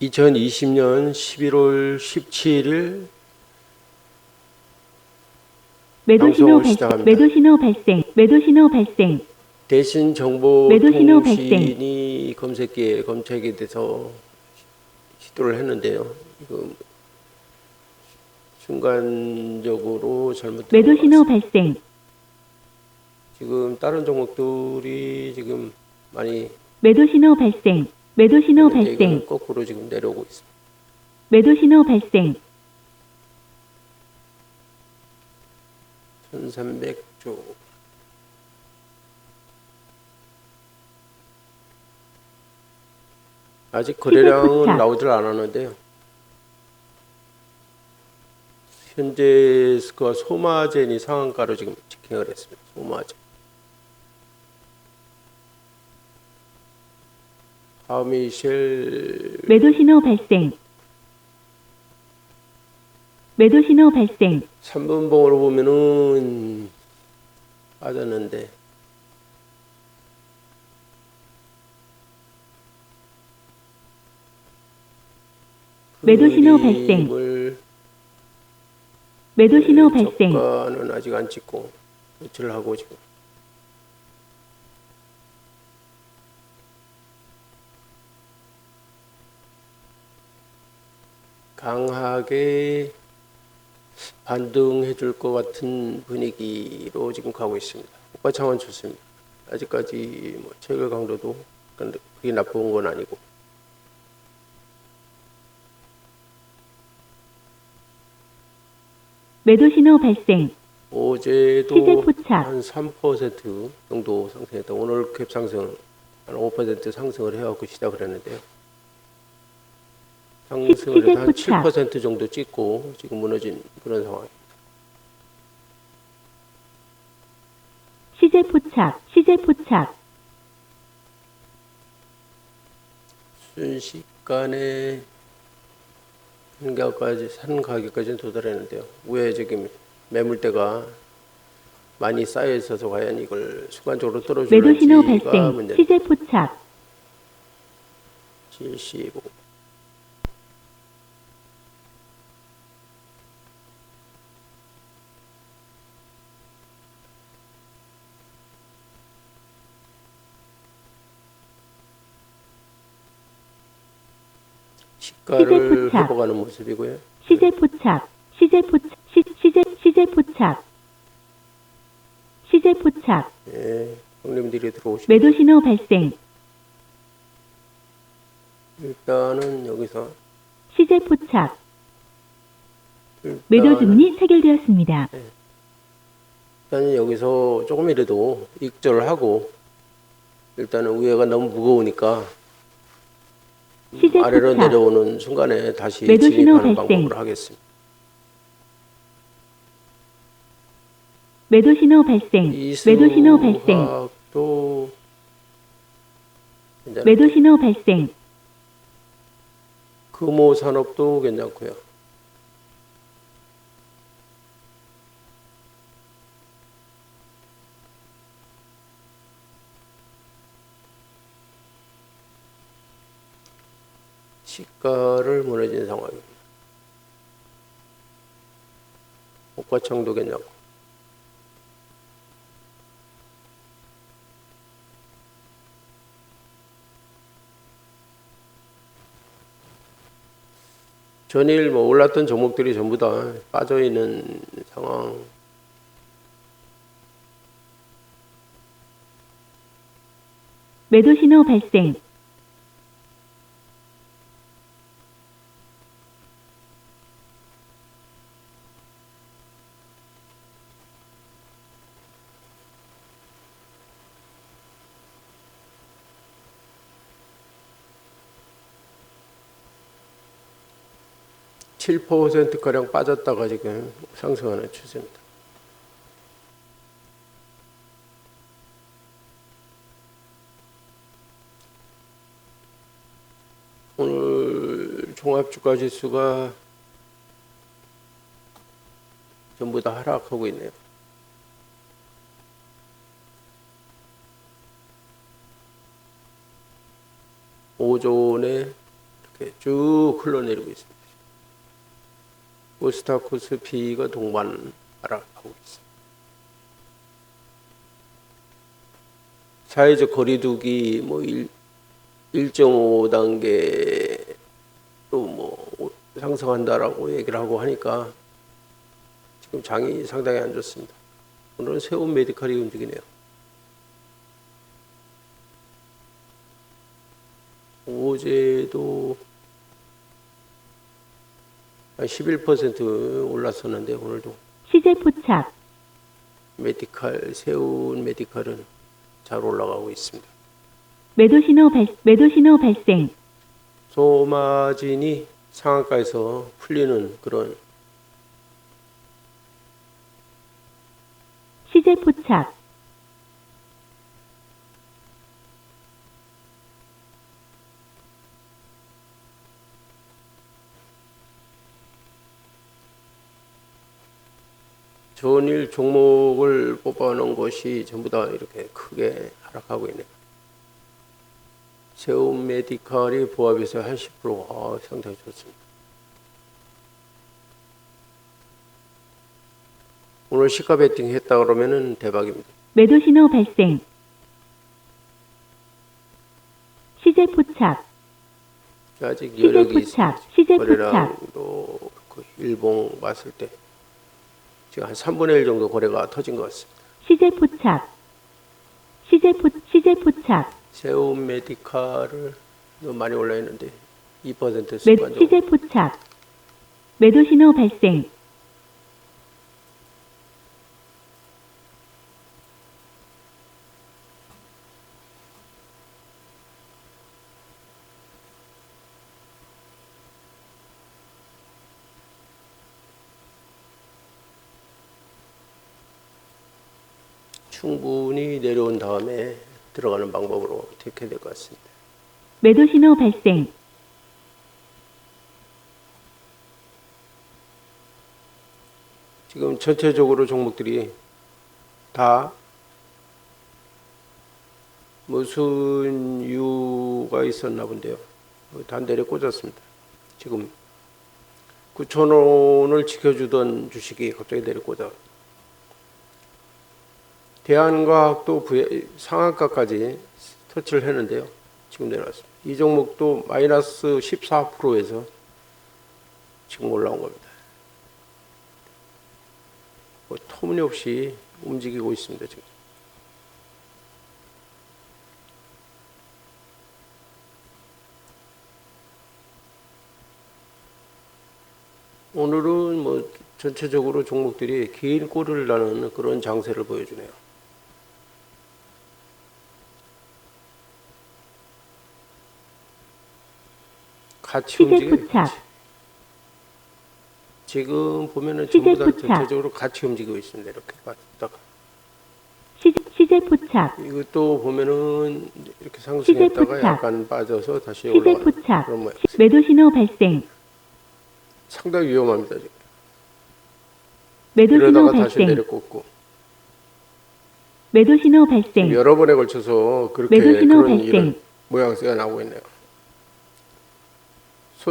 2020년 11월 17일 매도 신호 발생. 매도 신호 발생. 매도 신호 발생. 대신 정보 매도 신호 통신이 검색기에 검색에 대해서 시도를 했는데요. 지금 순간적으로 잘못 매도 신호 발생. 지금 다른 종목들이 지금 많이 매도 신호 발생. 매도 신호 발생. 거꾸로 지금 내려오고 있습니다. 매도 신호 발생. 1300조 아직 거래량은. 나오질 않았는데요. 현재 그 소마젠이 상한가로 지금 직행을 했습니다. 소마젠. 하미셸 매도 신호 발생. 매도 신호 발생. 3분봉으로 보면은 빠졌는데 매도 신호 발생. 매도 신호 발생. 저가는 아직 안 찍고 노출을 하고 지금 강하게 반등해 줄 것 같은 분위기로 지금 가고 있습니다. 오빠창은 좋습니다. 아직까지 뭐 체결 강도도 그게 나쁜 건 아니고 매도 신호 발생. 어제도. 한 3% 정도 상승했다. 오늘 캡 상승 한 5% 상승을 해갖고 시작을 했는데요. 상승을 한 포착. 7% 정도 찍고 지금 무너진 그런 상황입니다. 시제 포착. 시제 포착. 순식간에 한가까지 산 가격까지는 도달했는데요. 왜 지금 매물대가 많이 쌓여 있어서 과연 이걸 순간적으로 떨어질지가. 문제입니다. 시제 포착. 75. 시가를 포착. 회복하는 모습이고요. 시제 포착. 시제 포착. 시, 시제 시제 포착. 시제 포착. 예, 형님들이 들어오시면 매도 신호 발생. 일단은 여기서 시제 포착. 일단, 매도 주문이 체결되었습니다. 일단은 여기서 조금이라도 익절을 하고 일단은 위에가 너무 무거우니까 시제 아래로 포착. 내려오는 순간에 다시 매도 신호 진입하는 발생. 방법을 하겠습니다. 매도 신호 발생. 매도 신호 발생. 괜찮아요. 매도 신호 발생. 금호 산업도 괜찮고요. 시가를 무너진 상황입니다. 목과청도 괜찮고. 전일 뭐 올랐던 종목들이 전부 다 빠져 있는 상황. 매도 신호 발생. 칠 퍼센트 가량 빠졌다가 지금 상승하는 추세입니다. 오늘 종합주가 지수가 전부 다 하락하고 있네요. 오전에 이렇게 쭉 흘러내리고 있습니다. 코스타 코스피가 동반 하락하고 있습니다. 사회적 거리두기 뭐 1, 1.5단계로 뭐 상승한다라고 얘기를 하고 하니까 지금 장이 상당히 안 좋습니다. 오늘은 세운 메디칼이 움직이네요. 어제도 한 11% 올랐었는데 오늘도. 시제 포착, 메디칼 세운 메디칼은 잘 올라가고 있습니다. 매도 신호 발, 매도 신호 발생, 소마진이 상한가에서 풀리는 그런 시제 포착, 전일 종목을 뽑아놓은 것이 전부 다 이렇게 크게 하락하고 있네요. 세움 메디칼이 보합에서 한 10% 아, 상당히 좋습니다. 오늘 시가 베팅 했다 그러면은 대박입니다. 매도 신호 발생, 시제 포착, 아직 여력이 포착. 시제 포착, 그 일봉 봤을 때 지금 한 3분의 1 정도 거래가 터진 것 같습니다. 시제 포착, 시제 포, 시제 포착, 세움 메디칼을 너무 많이 올라 있는데 2% 매, 습관적으로. 시제 포착, 매도 신호 발생, 충분히 내려온 다음에 들어가는 방법으로 택해야 될 것 같습니다. 매도 신호 발생, 지금 전체적으로 종목들이 다 무슨 이유가 있었나 본데요. 다 내려 꽂았습니다. 지금 9천 원을 지켜주던 주식이 갑자기 내려 꽂아. 대한과학도 부에- 상한가까지 터치를 했는데요. 지금 내려왔습니다. 이 종목도 마이너스 14%에서 지금 올라온 겁니다. 뭐 터무니없이 움직이고 있습니다. 지금. 오늘은 뭐 전체적으로 종목들이 긴 꼬리를 나는 그런 장세를 보여주네요. 같이 시제 움직여요. 포착. 지금 보면은 시제 전부 다 포착. 전체적으로 같이 움직이고 있습니다. 이렇게 갔다가 시, 시제 포착, 이것도 보면은 이렇게 시제 상승했다가 포착. 약간 빠져서 다시 시제 올라가는 포착, 그런 모양. 시- 매도 신호 발생, 상당히 위험합니다. 지금. 매도 신호 이러다가 다시 발생, 내려꽂고 매도 신호 발생, 여러 번에 걸쳐서 그렇게 매도 신호 그런 발생. 이런 모양새가 나오고 있네요.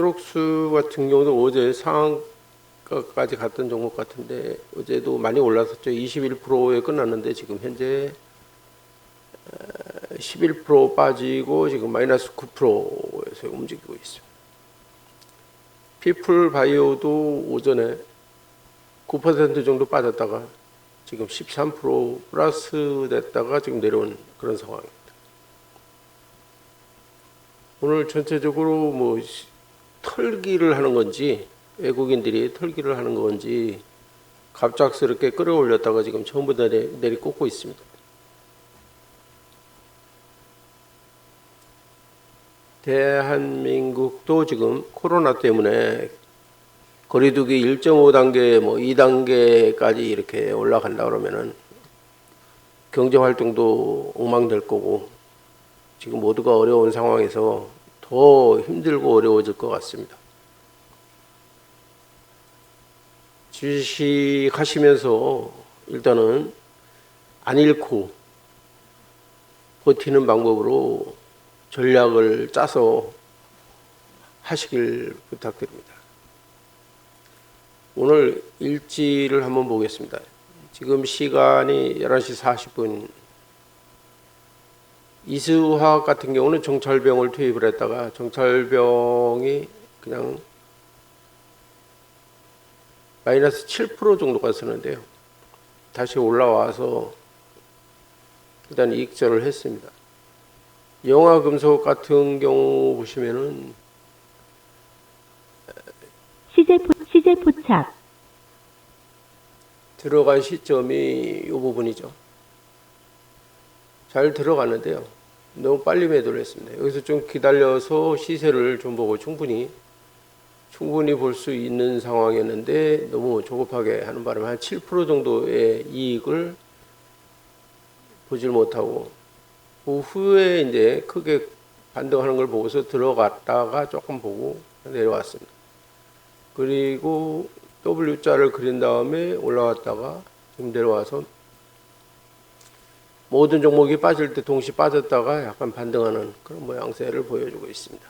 소록수 같은 경우도 어제 상한가까지 갔던 종목 같은데 어제도 많이 올랐었죠. 21%에 끝났는데 지금 현재 11% 빠지고 지금 마이너스 9%에서 움직이고 있습니다. 피플 바이오도 오전에 9% 정도 빠졌다가 지금 13% 플러스 됐다가 지금 내려온 그런 상황입니다. 오늘 전체적으로 뭐 시- 털기를 하는 건지 외국인들이 털기를 하는 건지 갑작스럽게 끌어올렸다가 지금 전부 내리, 내리 꽂고 있습니다. 대한민국도 지금 코로나 때문에 거리두기 1.5단계, 뭐 2단계까지 이렇게 올라간다 그러면은 경제 활동도 엉망될 거고 지금 모두가 어려운 상황에서 더 힘들고 어려워질 것 같습니다. 주식 하시면서 일단은 안 잃고 버티는 방법으로 전략을 짜서 하시길 부탁드립니다. 오늘 일지를 한번 보겠습니다. 지금 시간이 11시 40분. 이수화학 같은 경우는 정찰병을 투입을 했다가 정찰병이 그냥 마이너스 7% 정도가 쓰는데요. 다시 올라와서 일단 이익절을 했습니다. 영화 금속 같은 경우 보시면은 시제 포, 시제 포착, 들어간 시점이 이 부분이죠. 잘 들어갔는데요. 너무 빨리 매도를 했습니다. 여기서 좀 기다려서 시세를 좀 보고 충분히 충분히 볼 수 있는 상황이었는데 너무 조급하게 하는 바람에 한 7% 정도의 이익을 보질 못하고 그 후에 이제 크게 반등하는 걸 보고서 들어갔다가 조금 보고 내려왔습니다. 그리고 W자를 그린 다음에 올라왔다가 지금 내려와서 모든 종목이 빠질 때 동시 빠졌다가 약간 반등하는 그런 모양새를 보여주고 있습니다.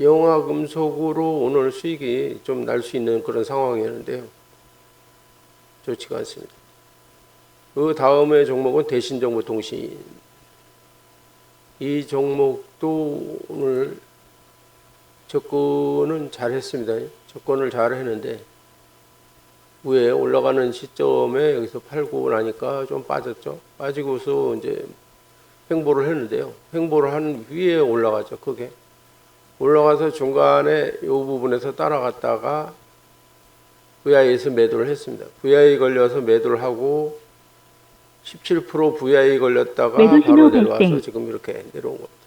영화 금속으로 오늘 수익이 좀 날 수 있는 그런 상황이었는데요. 좋지가 않습니다. 그 다음에 종목은 대신정보통신. 이 종목도 오늘 접근은 잘 했습니다. 접근을 잘 했는데, 위에 올라가는 시점에 여기서 팔고 나니까 좀 빠졌죠. 빠지고서 이제 횡보를 했는데요. 횡보를 한 위에 올라가죠. 크게. 올라가서 중간에 이 부분에서 따라갔다가 VI에서 매도를 했습니다. VI 걸려서 매도를 하고 17% VI 걸렸다가 바로 내려와서. 지금 이렇게 내려온 겁니다.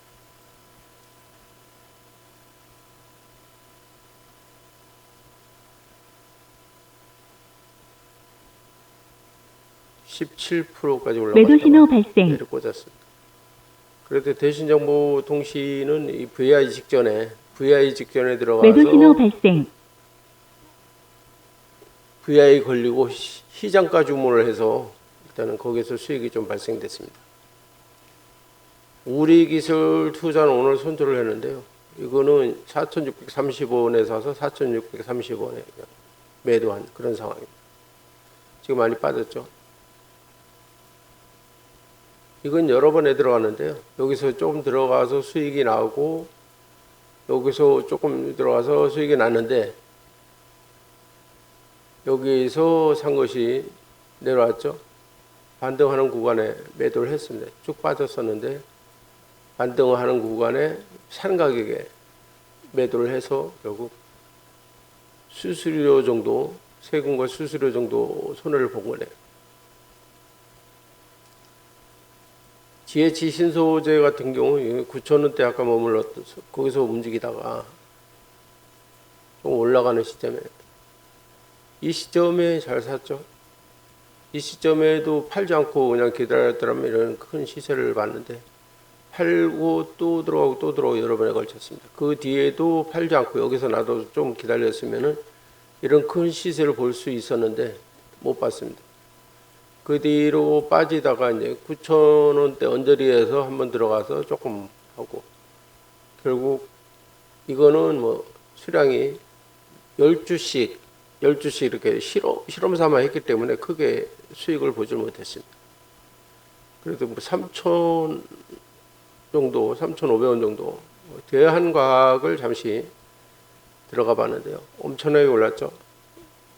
(17%까지) 올라갔다가 매도 신호 발생, 꽂았습니다. 그래도 대신 정보 통신은 이 VI 직전에 VI 직전에 들어가서 매도 신호 발생, VI 걸리고 시- 시장가 주문을 해서 일단은 거기서 수익이 좀 발생됐습니다. 우리 기술 투자는 오늘 손절을 했는데요. 이거는 4,630원에 사서 4,630원에 매도한 그런 상황입니다. 지금 많이 빠졌죠. 이건 여러 번에 들어갔는데요. 여기서 조금 들어가서 수익이 나오고 여기서 조금 들어가서 수익이 났는데 여기서 산 것이 내려왔죠. 반등하는 구간에 매도를 했습니다. 쭉 빠졌었는데 반등하는 구간에 산 가격에 매도를 해서 결국 수수료 정도 세금과 수수료 정도 손해를 본 거네요. GH 신소재 같은 경우 9천 원대 아까 머물렀던 거기서 움직이다가 좀 올라가는 시점에 이 시점에 잘 샀죠. 이 시점에도 팔지 않고 그냥 기다렸더라면 이런 큰 시세를 봤는데 팔고 또 들어가고 또 들어가고 여러 번에 걸쳤습니다. 그 뒤에도 팔지 않고 여기서 나도 좀 기다렸으면은 이런 큰 시세를 볼 수 있었는데 못 봤습니다. 그 뒤로 빠지다가 이제 9천 원대 언저리에서 한번 들어가서 조금 하고 결국 이거는 뭐 수량이 12씩 12씩 이렇게 실험, 실험 삼아 했기 때문에 크게 수익을 보질 못했습니다. 그래도 뭐 3천 정도, 3,500원 정도 대한과학을 잠시 들어가 봤는데요. 엄청나게 올랐죠.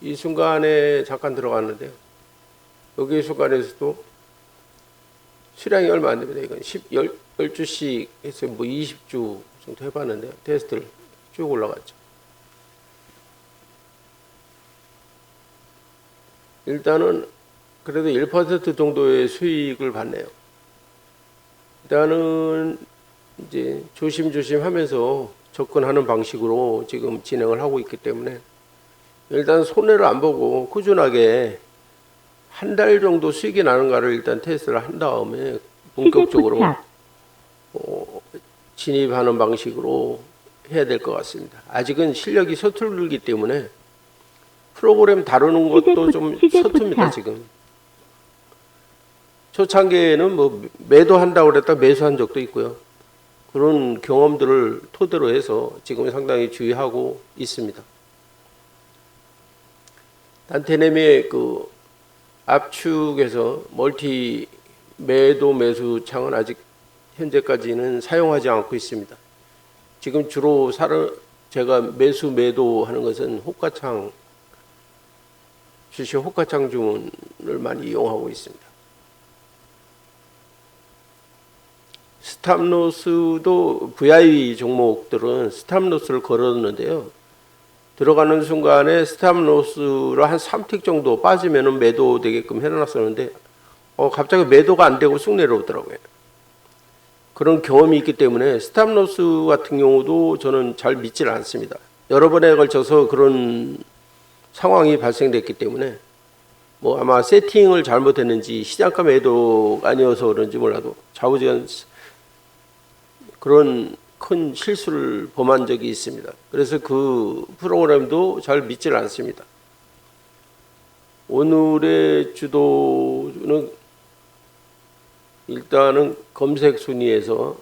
이 순간에 잠깐 들어갔는데요. 여기 순간에서도 수량이 얼마 안 됩니다. 이건 10, 10, 12씩 해서 뭐 20주 정도 해봤는데요. 테스트를 쭉 올라갔죠. 일단은 그래도 1% 정도의 수익을 받네요. 일단은 이제 조심조심 하면서 접근하는 방식으로 지금 진행을 하고 있기 때문에 일단 손해를 안 보고 꾸준하게 한 달 정도 수익이 나는가를 일단 테스트를 한 다음에 본격적으로 어, 진입하는 방식으로 해야 될 것 같습니다. 아직은 실력이 서툴기 때문에 프로그램 다루는 것도 포- 좀 서툽니다. 지금. 초창기에는 뭐 매도한다고 그랬다 매수한 적도 있고요. 그런 경험들을 토대로 해서 지금 상당히 주의하고 있습니다. 단테넴의 그 압축에서 멀티 매도 매수 창은 아직 현재까지는 사용하지 않고 있습니다. 지금 주로 사러 제가 매수 매도 하는 것은 호가창 주식 호가창 주문을 많이 이용하고 있습니다. 스탑로스도 VI 종목들은 스탑로스를 걸었는데요. 들어가는 순간에 스탑로스로 한 3틱 정도 빠지면 매도 되게끔 해놨었는데 어, 갑자기 매도가 안 되고 쑥 내려오더라고요. 그런 경험이 있기 때문에 스탑로스 같은 경우도 저는 잘 믿질 않습니다. 여러 번에 걸쳐서 그런 상황이 발생됐기 때문에 뭐 아마 세팅을 잘못했는지 시장가 매도가 아니어서 그런지 몰라도 좌우지간 그런 큰 실수를 범한 적이 있습니다. 그래서 그 프로그램도 잘 믿질 않습니다. 오늘의 주도는 일단은 검색 순위에서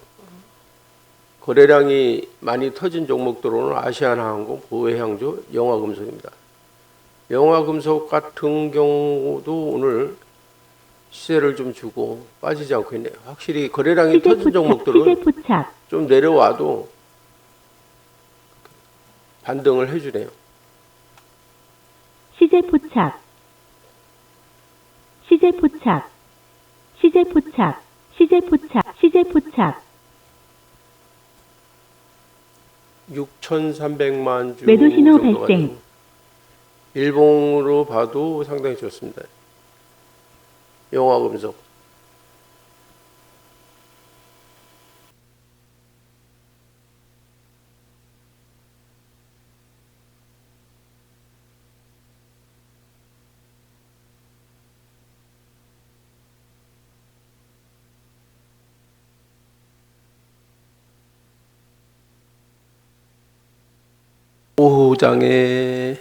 거래량이 많이 터진 종목들로는 아시아나항공, 보해항조, 영화금속입니다. 영화금속 같은 경우도 오늘 시세를 좀 주고 빠지지 않고 있네요. 확실히 거래량이 터진 포착, 종목들은 좀 내려와도 반등을 해주네요. 시제 포착, 시제 포착, 시제 포착, 시제 포착, 시제 포착, 6,300만 주 매도 신호 정도가 발생. 좀 일봉으로 봐도 상당히 좋습니다. 영화금속 오후장에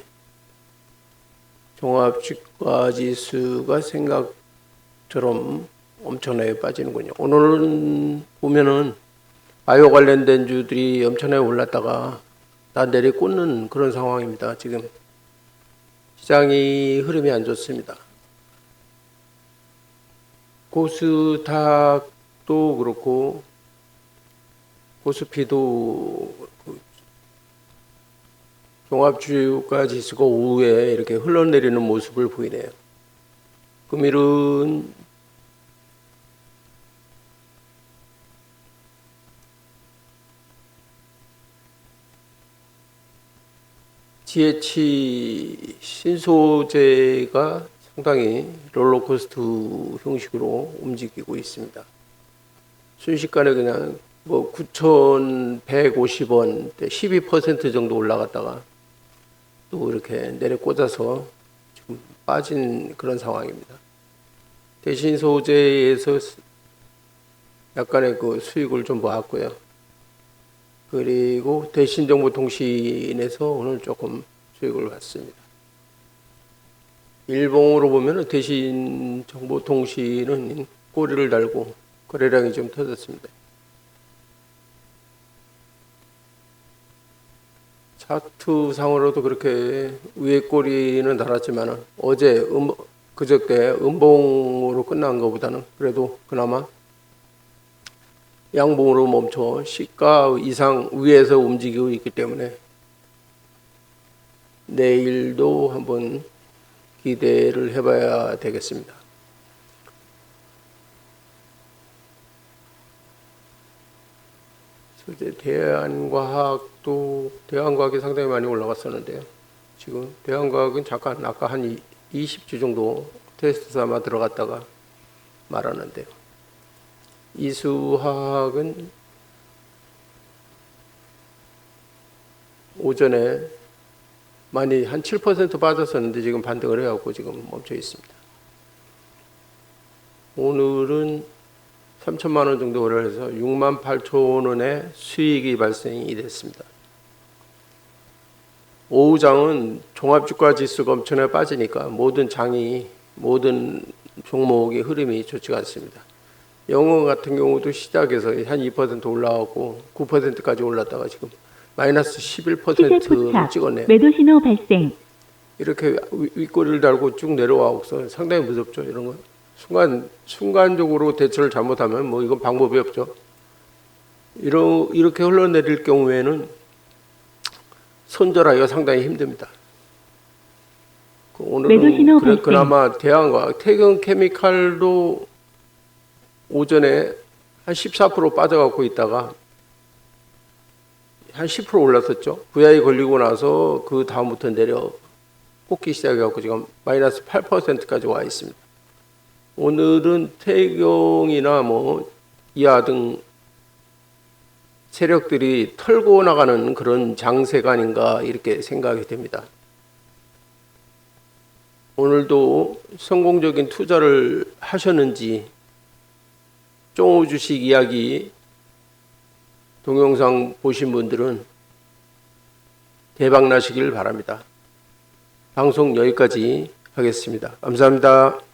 종합주가 지수가 생각 처럼 엄청나게 빠지는군요. 오늘은 보면은 바이오 관련된 주들이 엄청나게 올랐다가 다 내리 꽂는 그런 상황입니다. 지금 시장이 흐름이 안 좋습니다. 고스닥도 그렇고 고스피도 종합주가 지수가 오후에 이렇게 흘러내리는 모습을 보이네요. 금일은 GH 신소재가 상당히 롤러코스터 형식으로 움직이고 있습니다. 순식간에 그냥 뭐 9,150원, 12% 정도 올라갔다가 또 이렇게 내려 꽂아서 지금 빠진 그런 상황입니다. 대신 소재에서 약간의 그 수익을 좀 모았고요. 그리고 대신정보통신에서 오늘 조금 수익을 봤습니다. 일봉으로 보면 대신정보통신은 꼬리를 달고 거래량이 좀 터졌습니다. 차트 상으로도 그렇게 위에 꼬리는 달았지만 어제 음, 그저께 음봉으로 끝난 것보다는 그래도 그나마 양봉으로 멈춰 시가 이상 위에서 움직이고 있기 때문에 내일도 한번 기대를 해봐야 되겠습니다. 이제 대한과학도 대한과학이 상당히 많이 올라갔었는데요. 지금 대한과학은 잠깐 아까 한 20주 정도 테스트 삼아 들어갔다가 말았는데요. 이수화학은 오전에 많이 한 7% 빠졌었는데 지금 반등을 해갖고 지금 멈춰 있습니다. 오늘은 3천만 원 정도 거래를 해서 6만 8천 원의 수익이 발생이 됐습니다. 오후장은 종합주가 지수가 엄청나게 빠지니까 모든 장이 모든 종목의 흐름이 좋지가 않습니다. 영어 같은 경우도 시작에서 한 2% 올라가고 9%까지 올랐다가 지금 마이너스 시세 11%를 포착. 찍었네요. 매도 신호 발생. 이렇게 위- 윗꼬리를 달고 쭉 내려와서 상당히 무섭죠. 이런 건 순간 순간적으로 대처를 잘못하면 뭐 이건 방법이 없죠. 이러, 이렇게 흘러내릴 경우에는 손절하기가 상당히 힘듭니다. 그 매도 신호 오늘은 그래. 그나마 대한과 태경 케미칼도 오전에 한 14% 빠져갖고 있다가 한 10% 올랐었죠. VI 걸리고 나서 그 다음부터 내려 꽂기 시작해갖고 지금 마이너스 8%까지 와 있습니다. 오늘은 태경이나 뭐 이하 등 세력들이 털고 나가는 그런 장세가 아닌가 이렇게 생각이 됩니다. 오늘도 성공적인 투자를 하셨는지 쫑우 주식 이야기 동영상 보신 분들은 대박 나시길 바랍니다. 방송 여기까지 하겠습니다. 감사합니다.